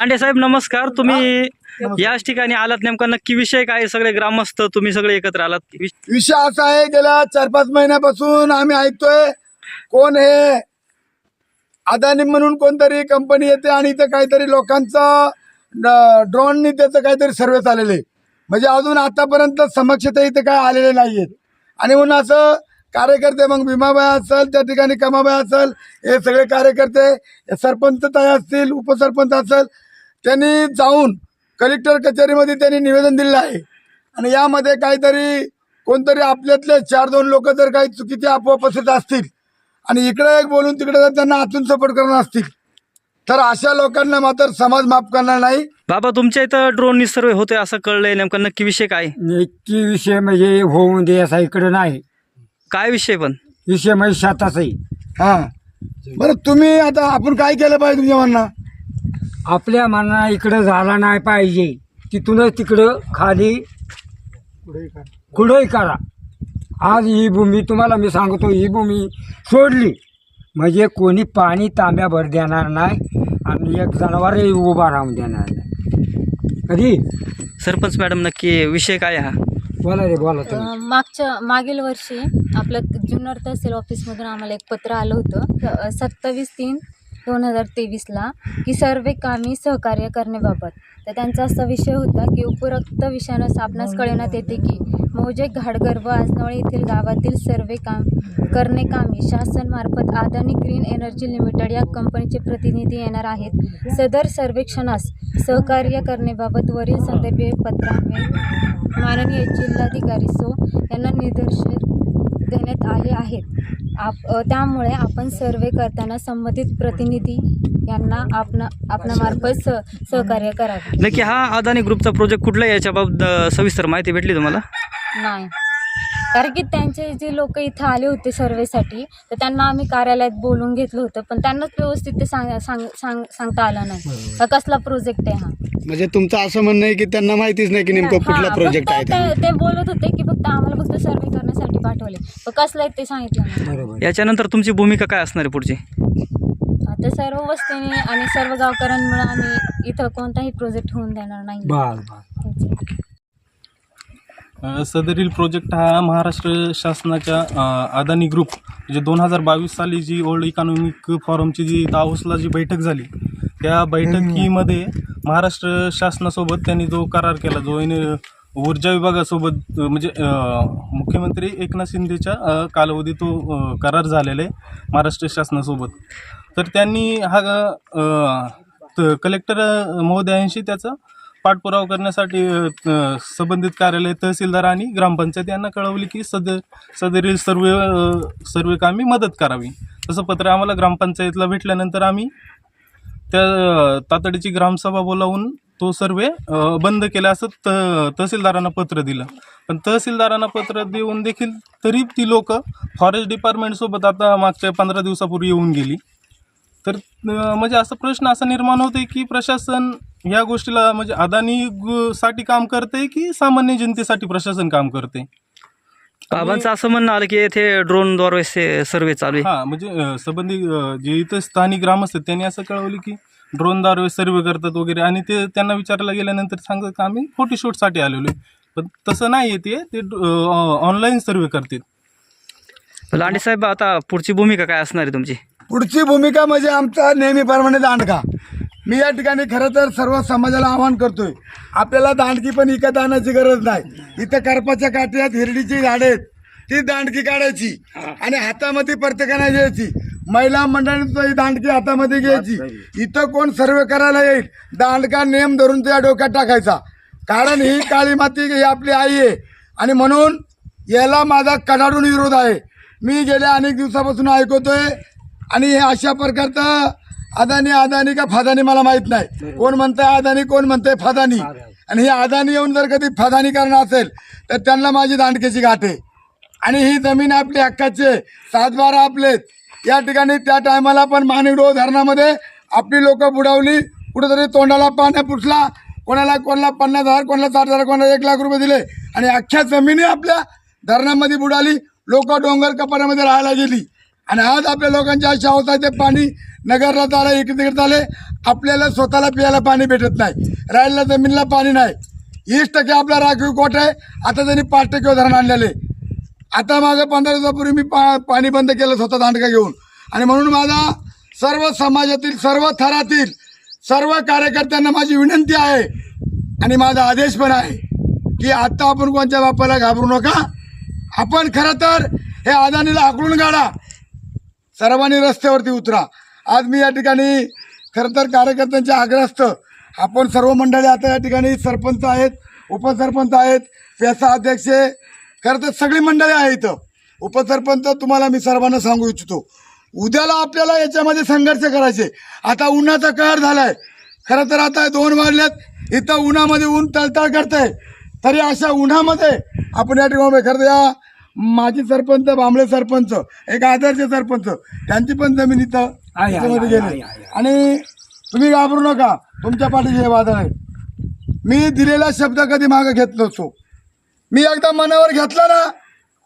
लांडे साहेब नमस्कार. तुम्ही याच ठिकाणी आलात. नेमका नक्की विषय काय? सगळे ग्रामस्थ तुम्ही सगळे एकत्र आलात. विष- विषय असा आहे गेल्या चार पाच महिन्यापासून आम्ही ऐकतोय कोण हे अदानी म्हणून कोणतरी कंपनी येते आणि इथं काहीतरी लोकांचं ड्रोननी त्याचं काहीतरी सर्वे चाललेले म्हणजे अजून आतापर्यंत समक्षता इथे काय आलेले नाहीयेत. आणि म्हणून असं कार्यकर्ते मग भीमाबाई असेल त्या ठिकाणी कमाबाई असेल हे सगळे कार्यकर्ते हे सरपंच ताई असतील उपसरपंच असेल त्यांनी जाऊन कलेक्टर कचेरीमध्ये त्यांनी निवेदन दिलेलं आहे. आणि यामध्ये काहीतरी कोणतरी आपल्यातले चार दोन लोक जर काही चुकीचे अफवा पसरत असतील आणि इकडे एक बोलून तिकडे जर त्यांना आतून सपोर्ट करणार असतील तर अशा लोकांना मात्र समाज माफ करणार नाही. बाबा तुमच्या इथं ड्रोन सर्वे होते असं कळलंय नेमका नक्की विषय काय? नक्की विषय म्हणजे होऊन दे असा इकडे नाही. काय विषय पण? विषय म्हणजे शेताचाही. हा. बरं तुम्ही आता आपण काय केलं पाहिजे तुमच्या म्हणणं आपल्या मना इकडं झाला नाही पाहिजे. तिथूनच तिकडं खाली कुठंही करा. आज ही भूमी तुम्हाला मी सांगतो ही भूमी सोडली. म्हणजे कोणी पाणी तांब्याभर देणार नाही आणि एक जनावरही उभा राहून देणार नाही. कधी? सरपंच मॅडम नक्की विषय काय हा? बोला रे बोला तुम्ही. अ, मागच्या मागील वर्षी आपलं जुन्नर तहसील ऑफिसमधून आम्हाला एक पत्र आलं होतं. सत्तावीस तीन दोन हजार तेवीसला की सर्वे कामी सहकार्य करण्याबाबत. तर त्यांचा असा विषय होता की उपरोक्त विषयानं आपणास कळवण्यात येते की मौजे घाडगर व आजनवळे येथील गावातील सर्वे काम करणे कामी शासनमार्फत अदानी ग्रीन एनर्जी लिमिटेड या कंपनीचे प्रतिनिधी येणार आहेत. सदर सर्वेक्षणास सहकार्य करण्याबाबत वरील संदर्भीय पत्राने माननीय जिल्हाधिकारी सो यांना निर्देश देण्यात आले आहेत. आप त्यामुळे आपण सर्वे करताना संबंधित प्रतिनिधी यांना आपणा आपणामार्फत स सहकार्य करावे. नक्की हा अदानी ग्रुपचा प्रोजेक्ट कुठला याच्याबाबत सविस्तर माहिती भेटली तुम्हाला? नाही. कारण की त्यांचे जे लोक इथं आले होते सर्वेसाठी तर त्यांना आम्ही कार्यालयात बोलून घेतलं होतं पण त्यांनाच व्यवस्थित ते सांग सांग सांग सांगता आलं नाही. कसला प्रोजेक्ट आहे हा? म्हणजे तुमचं असं म्हणणं आहे की त्यांना माहितीच नाही की नेमकं कुठला हा, प्रोजेक्ट फक्त आहे ते. ते ते बोलत होते की फक्त आम्हाला फक्त सर्वे करण्यासाठी पाठवले. पण कसलं आहे ते सांगितलं नाही. बरोबर. याच्यानंतर तुमची भूमिका काय असणार आहे पुढची? आता सर्व वस्तीने आणि सर्व गावकऱ्यांमुळे आम्ही इथं कोणताही प्रोजेक्ट होऊन देणार नाही. अ, सदरील प्रोजेक्ट हा महाराष्ट्र शासनाच्या अ, अदानी ग्रुप म्हणजे दोन हजार बावीस साली जी ओल्ड इकॉनॉमिक फॉरमची जी दावोसला जी बैठक झाली त्या बैठकीमध्ये महाराष्ट्र शासनासोबत त्यांनी जो करार केला जो इन ऊर्जा विभागासोबत म्हणजे मुख्यमंत्री एकनाथ शिंदेच्या कालावधी तो करार झालेला आहे महाराष्ट्र शासनासोबत. तर त्यांनी हा कलेक्टर महोदयांशी त्याचा पाठपुरावा करण्यासाठी संबंधित कार्यालय तहसीलदार आणि ग्रामपंचायत यांना कळवली की सद सदरील सर्व सर्वे कामी मदत करावी. तसं पत्र आम्हाला ग्रामपंचायतला भेटल्यानंतर आम्ही त्या तातडीची ग्रामसभा बोलावून तो सर्वे बंद केला असं त तहसीलदारांना पत्र दिलं. पण तहसीलदारांना पत्र देऊन देखील तरी ती लोक फॉरेस्ट डिपार्टमेंटसोबत आता मागच्या पंधरा दिवसापूर्वी येऊन गेली. तर म्हणजे असा प्रश्न असा निर्माण होतोय की प्रशासन या गोष्टीला म्हणजे अदानी साठी काम करते की सामान्य जनतेसाठी प्रशासन काम करते बाबांचं असं म्हणणं आलं की येथे ड्रोनद्वारे सर्वे चालू आहे. हा म्हणजे संबंधित जे इथं स्थानिक ग्रामस्थ आहेत त्यांनी असं कळवलं की ड्रोनद्वारे सर्वे करतात वगैरे. आणि ते त्यांना विचारलं गेल्यानंतर सांगतात की आम्ही फोटोशूटसाठी आलेलो आहे. पण तसं नाही आहे ते ते ऑनलाईन सर्वे करतात. लांडे साहेब आता पुढची भूमिका काय असणार आहे तुमची? पुढची भूमिका म्हणजे आमचा नेहमीप्रमाणे दांडका मी या ठिकाणी खरं तर सर्व समाजाला आवाहन करतोय. आपल्याला दांडकी पण इकत आणायची गरज नाही. इथं करपाच्या काठ्यात हिरडीची झाडे आहेत. ती दांडकी काढायची आणि हातामध्ये प्रत्येकाने घ्यायची. महिला मंडळी ही दांडकी हातामध्ये घ्यायची. इथं कोण सर्वे करायला येईल? दांडका नेम धरून त्या डोक्यात टाकायचा. कारण ही काळी माती ही आपली आई आहे. आणि म्हणून याला माझा कडाडून विरोध आहे. मी गेल्या अनेक दिवसापासून ऐकवतोय आणि हे अशा प्रकारचं अदानी अदानी का फादानी मला माहीत नाही. कोण म्हणतंय अदानी कोण म्हणतंय फादानी? आणि हे अदानी येऊन जर कधी फादानी करणार असेल तर त्यांना माझी दांडकेची गाठ आहे. आणि ही जमीन आपली हक्काची आहे. सातबारा आपलेत या ठिकाणी त्या टायमाला पण माणिकडो धरणामध्ये आपली लोक बुडावली. कुठेतरी तोंडाला पाण्या पुसला. कोणाला कोणाला पन्नास हजार कोणाला साठ हजार कोणाला एक लाख रुपये दिले. आणि अख्ख्या जमिनी आपल्या धरणामध्ये बुडाली. लोक डोंगर कपारामध्ये राहायला गेली. आणि आज आपल्या लोकांची अशा होत आहे ते पाणी नगरला आला इकडे तिकडे झाले आपल्याला स्वतःला पियाला पाणी भेटत नाही. राहिलेला जमीनला पाणी नाही. वीस टक्के आपला राखीव कोट आहे. आता त्यांनी पाच टक्के धरण आणलेले. आता माझं पंधरा दिवसापूर्वी मी पा पाणी बंद केलं स्वतः दांडका घेऊन. आणि म्हणून माझा सर्व समाजातील सर्व थरातील सर्व कार्यकर्त्यांना माझी विनंती आहे. आणि माझा आदेश पण आहे की आत्ता आपण कोणत्या बापाला घाबरू नका. आपण खरं तर हे अदानीला आकळून काढा. सर्वांनी रस्त्यावरती उतरा. आज मी या ठिकाणी खरं तर कार्यकर्त्यांच्या आग्रस्त आपण सर्व मंडळी आता या ठिकाणी सरपंच आहेत उपसरपंच आहेत पेसा अध्यक्ष खरं तर सगळी मंडळी आहे इथं. उपसरपंच तुम्हाला मी सर्वांना सांगू इच्छितो. उद्याला आपल्याला याच्यामध्ये संघर्ष करायचे. आता उन्हाचा कहर झालाय. खरं तर आता दोन वाजल्यात इथं उन्हामध्ये ऊन तळतळ करतंय. तरी अशा उन्हामध्ये आपण या ठिकाणी खरं या माजी सरपंच बांबळे सरपंच एक आदर्श सरपंच त्यांची पण जमीन इथं आहे, गेली. आहे, आहे. आणि तुम्ही घाबरू नका तुमच्या पाठीचे हे वादळ आहे. मी दिलेला शब्द कधी मागे घेत नसतो. मी एकदा मनावर घेतला ना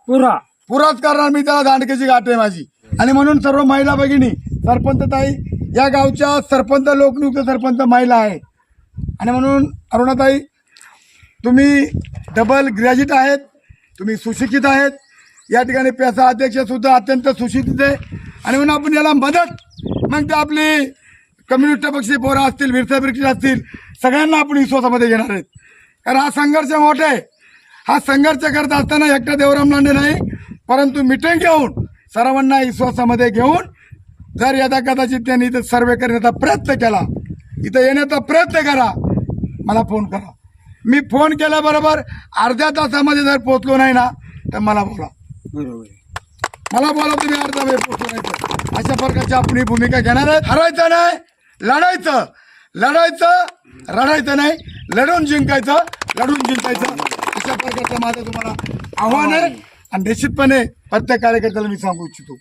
पुरा. पुराच करणार मी त्याला दांडकेची गाठ आहे माझी. आणि म्हणून सर्व महिला भगिनी सरपंच ताई या गावच्या सरपंच लोकनियुक्त सरपंच महिला आहे. आणि म्हणून अरुणाताई तुम्ही डबल ग्रॅज्युएट आहेत तुम्ही सुशिक्षित आहेत या ठिकाणी पेसा अध्यक्ष सुद्धा अत्यंत सुशिक्षित आहे. आणि म्हणून आपण याला मदत मग ते आपली कम्युनिस्ट पक्षी पोरं असतील विरसा बिरसा असतील सगळ्यांना आपण विश्वासामध्ये घेणार आहेत. कारण हा संघर्ष मोठा आहे. हा संघर्ष करत असताना एकटा देवराम लांडे नाही परंतु मिटिंग घेऊन सर्वांना विश्वासामध्ये घेऊन जर यदा कदाचित त्यांनी इथं सर्वे करण्याचा प्रयत्न केला इथं येण्याचा प्रयत्न करा मला फोन करा. मी फोन केल्याबरोबर अर्ध्या तासामध्ये जर पोचलो नाही ना तर मला बोला. बरोबर आहे. मला बोला तुम्ही अर्धा वेळ तर. अशा प्रकारची आपण ही भूमिका घेणार आहे हरायचं नाही लढायचं. लढायचं रडायचं नाही लढून जिंकायचं लढून जिंकायचं. अशा प्रकारचं माझं तुम्हाला आव्हान आहे. आणि निश्चितपणे प्रत्येक कार्यकर्त्याला मी सांगू इच्छितो.